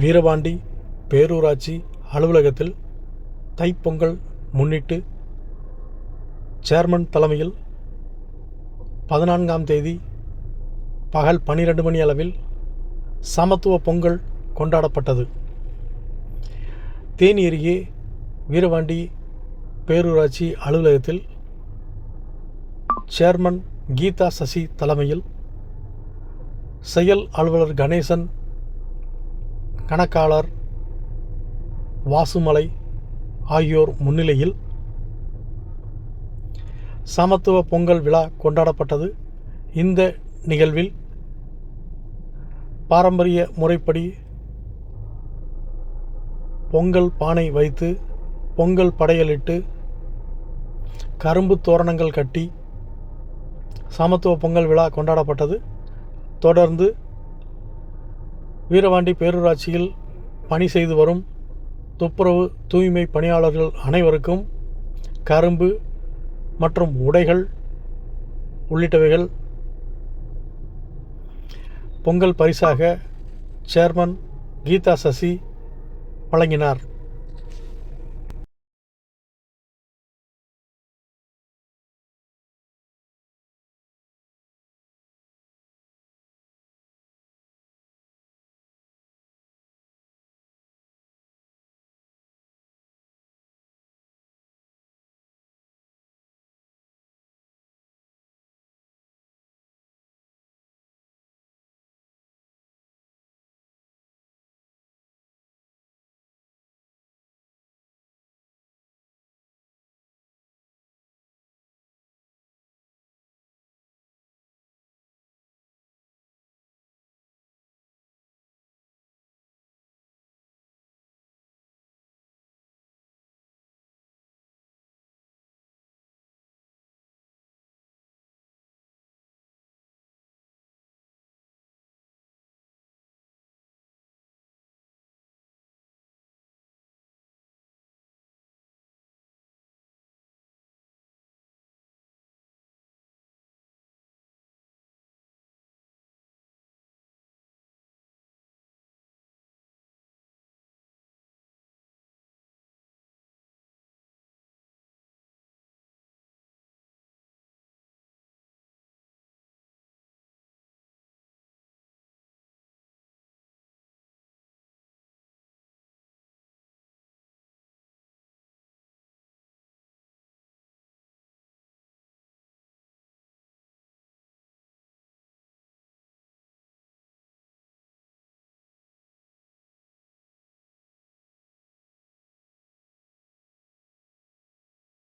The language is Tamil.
வீரபாண்டி பேரூராட்சி அலுவலகத்தில் தைப்பொங்கல் முன்னிட்டு சேர்மன் தலைமையில் பதினான்காம் தேதி பகல் பன்னிரண்டு மணி அளவில் சமத்துவ பொங்கல் கொண்டாடப்பட்டது. தேனி அருகே வீரபாண்டி பேரூராட்சி அலுவலகத்தில் சேர்மன் கீதா சசி தலைமையில் செயல் அலுவலர் கணேசன் கணக்காளர் வாசுமலை ஆகியோர் முன்னிலையில் சமத்துவ பொங்கல் விழா கொண்டாடப்பட்டது. இந்த நிகழ்வில் பாரம்பரிய முறைப்படி பொங்கல் பானை வைத்து பொங்கல் படையலிட்டு கரும்பு தோரணங்கள் கட்டி சமத்துவ பொங்கல் விழா கொண்டாடப்பட்டது. தொடர்ந்து வீரவாண்டி பேரூராட்சியில் பணி செய்து வரும் துப்புரவு தூய்மை பணியாளர்கள் அனைவருக்கும் கரும்பு மற்றும் உடைகள் உள்ளிட்டவைகள் பொங்கல் பரிசாக சேர்மன் கீதா சசி வழங்கினார்.